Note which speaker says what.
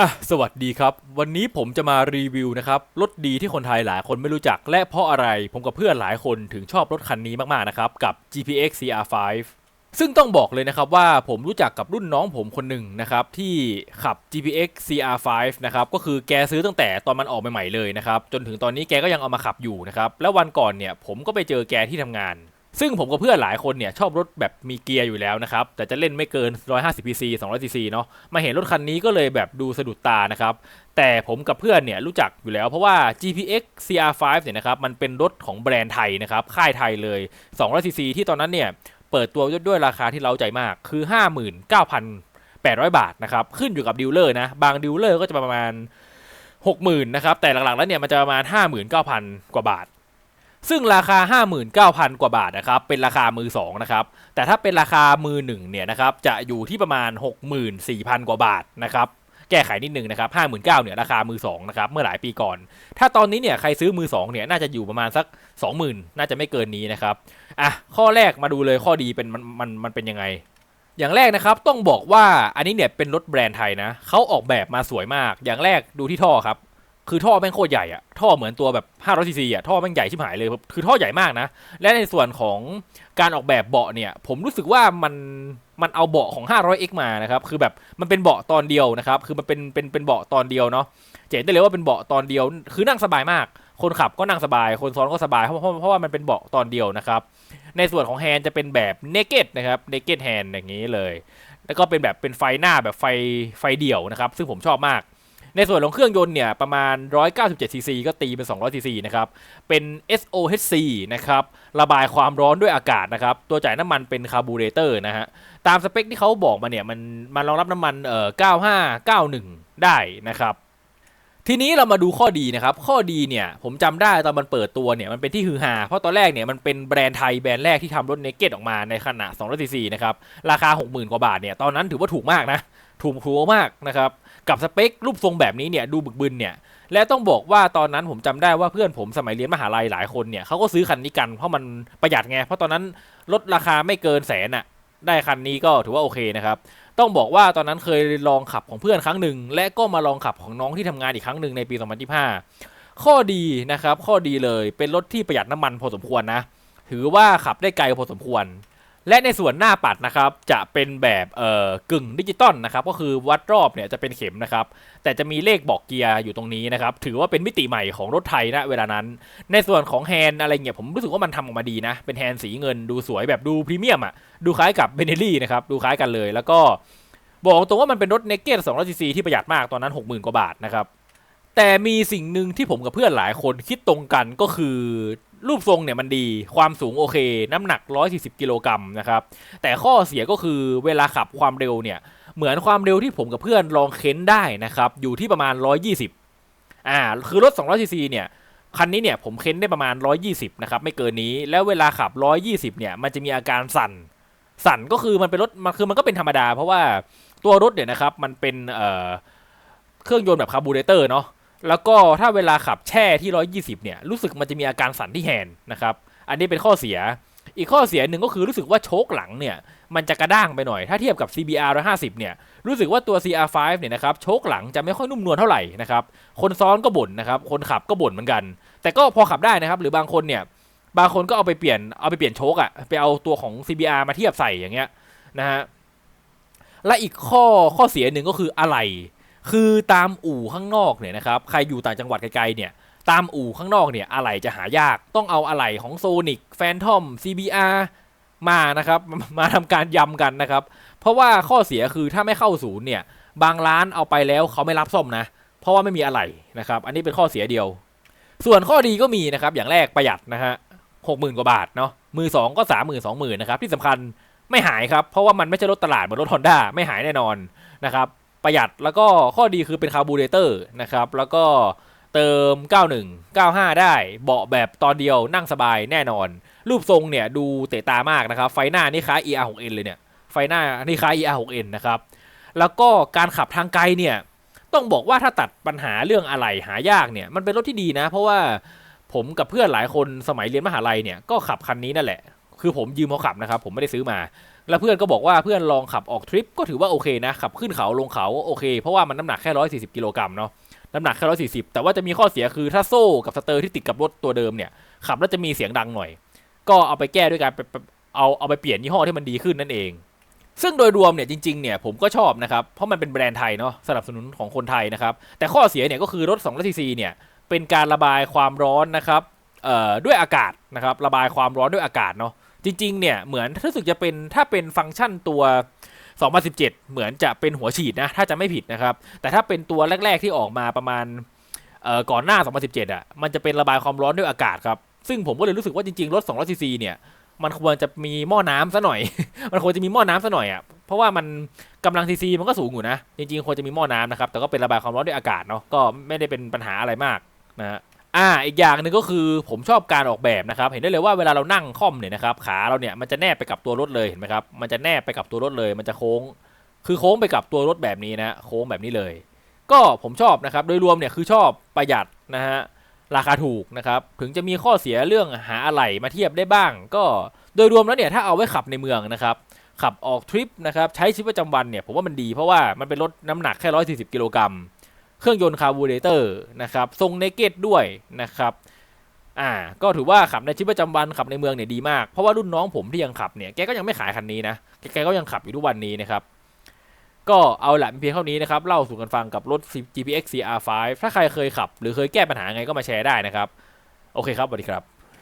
Speaker 1: อะสวัสดีครับ วันนี้ผมจะมารีวิวนะครับรถดีที่คนไทยหลายคนไม่รู้จัก และเพราะอะไรผมกับเพื่อนหลายคนถึงชอบรถคันนี้มากๆนะครับกับ GPX CR5 ซึ่งต้องบอกเลยนะครับว่าผมรู้จักกับรุ่นน้องผมคนหนึ่งนะครับที่ขับ GPX CR5 นะครับก็คือแกซื้อตั้งแต่ตอนมันออกใหม่ๆเลยนะครับจนถึงตอนนี้แกก็ยังเอามาขับอยู่นะครับแล้ววันก่อนเนี่ยผมก็ไปเจอแกที่ทำงาน ซึ่งผมกับเพื่อนหลายคนเนี่ยชอบรถแบบมีเกียร์อยู่แล้วนะครับ แต่จะเล่นไม่เกิน 150 cc 200 cc เนาะมาเห็นรถคันนี้ก็เลยแบบดูสะดุดตานะครับ แต่ผมกับเพื่อนเนี่ยรู้จักอยู่แล้วเพราะว่า GPX CR5 เนี่ยนะครับมันเป็นรถของแบรนด์ไทยนะครับ ค่ายไทยเลย 200 cc ที่ตอนนั้นเนี่ยเปิดตัวด้วยราคาที่เล้าใจมากคือ 59,800 บาทนะครับ ขึ้นอยู่กับดีลเลอร์นะ บางดีลเลอร์ก็จะประมาณ 60,000นะครับแต่หลักๆแล้วเนี่ยมันจะประมาณ 59,000 กว่าบาท ซึ่งราคา 59,000 กว่าบาทนะครับ เป็นราคามือ2นะครับ แต่ถ้าเป็นราคามือ1เนี่ยนะครับ จะอยู่ที่ประมาณ 64,000 กว่าบาทนะครับ แก้ไขนิดนึงนะครับ 59,000เนี่ยราคามือ2นะครับ เมื่อหลายปีก่อน ถ้าตอนนี้เนี่ยใครซื้อมือ2เนี่ยน่าจะอยู่ประมาณสัก 20,000 น่าจะไม่เกินนี้นะครับ อะ ข้อแรกมาดูเลยข้อดีเป็นมันมันมันเป็นยังไงอย่างแรกนะครับต้องบอกว่าอันนี้เนี่ยเป็นรถแบรนด์ไทยนะเขาออกแบบมาสวยมาก อย่างแรกดูที่ท่อครับ คือท่อแม่งโคตรใหญ่อะท่อเหมือนตัวแบบ500ซีซีอะท่อแม่งใหญ่ชิบหายเลย คือท่อใหญ่มากนะ และในส่วนของการออกแบบเบาะเนี่ย ผมรู้สึกว่ามันมันเอาเบาะของ 500x มานะครับ คือแบบมันเป็นเบาะตอนเดียวนะครับ คือมันเป็นเป็นเป็นเบาะตอนเดียวเนาะจะเห็นได้เลยว่าเป็นเบาะตอนเดียว คือนั่งสบายมาก คนขับก็นั่งสบาย คนซ้อนก็สบาย เพราะเพราะเพราะว่ามันเป็นเบาะตอนเดียวนะครับ ในส่วนของแฮนด์จะเป็นแบบ naked นะครับ naked hand อย่างนี้เลย แล้วก็เป็นแบบเป็นไฟหน้าแบบไฟไฟเดี่ยวนะครับ ซึ่งผมชอบมาก ในส่วนของเครื่องยนต์เนี่ยประมาณ 197 ซีซีก็ตีเป็น 200 ซีซีนะครับ เป็น SOHC นะครับ ระบายความร้อนด้วยอากาศนะครับ ตัวจ่ายน้ำมันเป็นคาร์บูเรเตอร์นะฮะ ตามสเปคที่เขาบอกมาเนี่ย มันมันรองรับน้ำมันเอ่อ95 91 ได้นะครับ ทีนี้เรามาดูข้อดีนะครับ ข้อดีเนี่ยผมจำได้ตอนมันเปิดตัวเนี่ยมันเป็นที่ฮือฮา เพราะตอนแรกเนี่ยมันเป็นแบรนด์ไทยแบรนด์แรกที่ทำรถเนเกตออกมาในขนาด200ซีซีนะครับ ราคา 60,000 กว่าบาทเนี่ย ตอนนั้นถือว่าถูกมากนะ ถูกถูกมากนะครับ กับสเปครูปทรงแบบนี้เนี่ยดูบึกบึนเนี่ยและต้องบอกว่าตอนนั้นผมจำได้ว่าเพื่อนผมสมัยเรียนมหาลัยหลายคนเนี่ยเขาก็ซื้อคันนี้กันเพราะมันประหยัดไงเพราะตอนนั้นลดราคาไม่เกินแสนอะได้คันนี้ก็ถือว่าโอเคนะครับต้องบอกว่าตอนนั้นเคยลองขับของเพื่อนครั้งหนึ่งและก็มาลองขับของน้องที่ทำงานอีกครั้งหนึ่งในปี 2025ข้อดีนะครับข้อดีเลยเป็นรถที่ประหยัดน้ำมันพอสมควรนะถือว่าขับได้ไกลพอสมควร และในส่วนหน้าปัดนะครับจะเป็นแบบเอ่อกึ่งดิจิตอลนะครับก็คือวัดรอบเนี่ยจะเป็นเข็มนะครับแต่จะมีเลขบอกเกียร์อยู่ตรงนี้นะครับถือว่าเป็นมิติใหม่ของรถไทยนะเวลานั้น ในส่วนของแฮนอะไรเงี้ยผมรู้สึกว่ามันทำออกมาดีนะ เป็นแฮนสีเงินดูสวยแบบดูพรีเมียมอะดูคล้ายกับเบเนลี่นะครับดูคล้ายกันเลย แล้วก็บอกตรงว่ามันเป็นรถเนเก็ต200ซีซีที่ประหยัดมากตอนนั้น 60,000กว่าบาทนะครับแต่มีสิ่งหนึ่งที่ผมกับเพื่อนหลายคนคิดตรงกันก็คือ รูปทรงเนี่ยมันดีความสูงโอเค น้ำหนัก 140 กิโลกรัมนะครับ แต่ข้อเสียก็คือเวลาขับความเร็วเนี่ย เหมือนความเร็วที่ผมกับเพื่อนลองเค้นได้นะครับ อยู่ที่ประมาณ 120 อ่า คือรถ200ซีซีเนี่ย คันนี้เนี่ยผมเค้นได้ประมาณ 120 นะครับ ไม่เกินนี้ แล้วเวลาขับ 120 เนี่ย มันจะมีอาการสั่น สั่นก็คือมันเป็นรถ มันคือมันก็เป็นธรรมดา เพราะว่าตัวรถเนี่ยนะครับ มันเป็น เอ่อ เครื่องยนต์แบบคาร์บูเรเตอร์เนาะ แล้วก็ถ้าเวลาขับแช่ที่ 120 เนี่ย รู้สึกมันจะมีอาการสั่นที่แฮนด์นะครับ อันนี้เป็นข้อเสีย อีกข้อเสียหนึ่งก็คือรู้สึกว่าโชคหลังเนี่ย มันจะกระด้างไปหน่อย ถ้าเทียบกับ CBR 150 เนี่ย รู้สึกว่าตัว CR5 เนี่ยนะครับ โชคหลังจะไม่ค่อยนุ่มนวลเท่าไหร่นะครับ คนซ้อนก็บ่นนะครับ คนขับก็บ่นเหมือนกัน แต่ก็พอขับได้นะครับ หรือบางคนเนี่ย บางคนก็เอาไปเปลี่ยน เอาไปเปลี่ยนโชคอะไปเอาตัวของ CBR มาเทียบใส่อย่างเงี้ยนะฮะ และอีกข้อข้อเสียหนึ่งก็คืออะไร คือตามอู่ข้างนอกเนี่ยนะครับใครอยู่ต่างจังหวัดไกลๆเนี่ยตามอู่ข้างนอกเนี่ยอะไหล่จะหายากต้องเอาอะไหล่ของโซนิกแฟนทอม CBR มานะครับมาทำการยำกันนะครับ เพราะว่าข้อเสียคือถ้าไม่เข้าศูนย์เนี่ยบางร้านเอาไปแล้วเขาไม่รับซ่อมนะ เพราะว่าไม่มีอะไหล่นะครับอันนี้เป็นข้อเสียเดียว ส่วนข้อดีก็มีนะครับอย่างแรกประหยัดนะฮะหกหมื่นกว่าบาทเนาะมือสองก็สามหมื่นสองหมื่นนะครับที่สำคัญไม่หายครับเพราะว่ามันไม่ใช่รถตลาดเหมือนรถฮอนด้าไม่หายแน่นอนนะครับ ประหยัดแล้วก็ข้อดีคือเป็นคาร์บูเรเตอร์นะครับ แล้วก็เติม 91 95 ได้ เบาะแบบตอนเดียวนั่งสบายแน่นอน รูปทรงเนี่ยดูเตะตามากนะครับ ไฟหน้านี่คล้าย ER6N เลยเนี่ย ไฟหน้านี่คล้าย ER6N นะครับ แล้วก็การขับทางไกลเนี่ย ต้องบอกว่าถ้าตัดปัญหาเรื่องอะไหล่หายากเนี่ย มันเป็นรถที่ดีนะ เพราะว่าผมกับเพื่อนหลายคนสมัยเรียนมหาลัยเนี่ยก็ขับคันนี้นั่นแหละ คือผมยืมเขาขับนะครับ ผมไม่ได้ซื้อมา แล้วเพื่อนก็บอกว่าเพื่อนลองขับออกทริปก็ถือว่าโอเคนะขับขึ้นเขาลงเขาโอเค เพราะว่ามันน้ำหนักแค่ร้อยสี่สิบกิโลกรัมเนาะน้ำหนักแค่ร้อยสี่สิบแต่ว่าจะมีข้อเสียคือถ้าโซ่กับสเตอร์ที่ติดกับรถตัวเดิมเนี่ยขับแล้วจะมีเสียงดังหน่อย ก็เอาไปแก้ด้วยการไปเอาเอาไปเปลี่ยนยี่ห้อที่มันดีขึ้นนั่นเอง ซึ่งโดยรวมเนี่ยจริงๆเนี่ยผมก็ชอบนะครับเพราะมันเป็นแบรนด์ไทยเนาะสนับสนุนของคนไทยนะครับแต่ข้อเสียเนี่ยก็คือรถ2 0 0ซีซีเนี่ยเป็นการระบายความร้อนนะครับ ด้วยอากาศนะครับระบายความร้อนด้วยอากาศเนาะจริงๆเนี่ยเหมือนรู้สึกจะเป็นถ้าเป็นฟังก์ชันตัว 2017 เหมือนจะเป็นหัวฉีดนะถ้าจะไม่ผิดนะครับ แต่ถ้าเป็นตัวแรก ๆที่ออกมาประมาณก่อนหน้า 2017 อะมันจะเป็นระบายความร้อนด้วยอากาศครับซึ่งผมก็เลยรู้สึกว่าจริงๆรถ200ซีซีเนี่ยมันควรจะมีหม้อน้ำซะหน่อย มันควรจะมีหม้อน้ำซะหน่อยอะ เพราะว่ามันกำลังซีซีมันก็สูงอยู่นะ จริงๆควรจะมีหม้อน้ำนะครับ แต่ก็เป็นระบายความร้อนด้วยอากาศเนาะ ก็ไม่ได้เป็นปัญหาอะไรมากนะฮะ อ่าอีกอย่างหนึ่งก็คือผมชอบการออกแบบนะครับ เห็นได้เลยว่าเวลาเรานั่งค่อมเนี่ยนะครับขาเราเนี่ยมันจะแนบไปกับตัวรถเลยเห็นไหมครับมันจะแนบไปกับตัวรถเลย มันจะโค้ง คือโค้งไปกับตัวรถแบบนี้นะโค้งแบบนี้เลย ก็ผมชอบนะครับโดยรวมเนี่ยคือชอบประหยัดนะฮะราคาถูกนะครับถึงจะมีข้อเสียเรื่องหาอะไหล่มาเทียบได้บ้าง ก็โดยรวมแล้วเนี่ยถ้าเอาไว้ขับในเมืองนะครับขับออกทริปนะครับใช้ชีวิตประจำวันเนี่ยผมว่ามันดีเพราะว่ามันเป็นรถน้ำหนักแค่140กิโลกรัม เครื่องยนต์คาร์บูเรเตอร์นะครับทรงเนเกตด้วยนะครับอ่าก็ถือว่าขับในชีวิตประจำวันขับในเมืองเนี่ยดีมาก เพราะว่ารุ่นน้องผมที่ยังขับเนี่ยแกก็ยังไม่ขายคันนี้นะแกแกก็ยังขับอยู่ทุกวันนี้นะครับก็เอาละมีเพียงเท่านี้นะครับเล่าสู่กันฟังกับรถ GPX CR5 ถ้าใครเคยขับ หรือเคยแก้ปัญหาไงก็มาแชร์ได้นะครับ โอเคครับสวัสดีครับ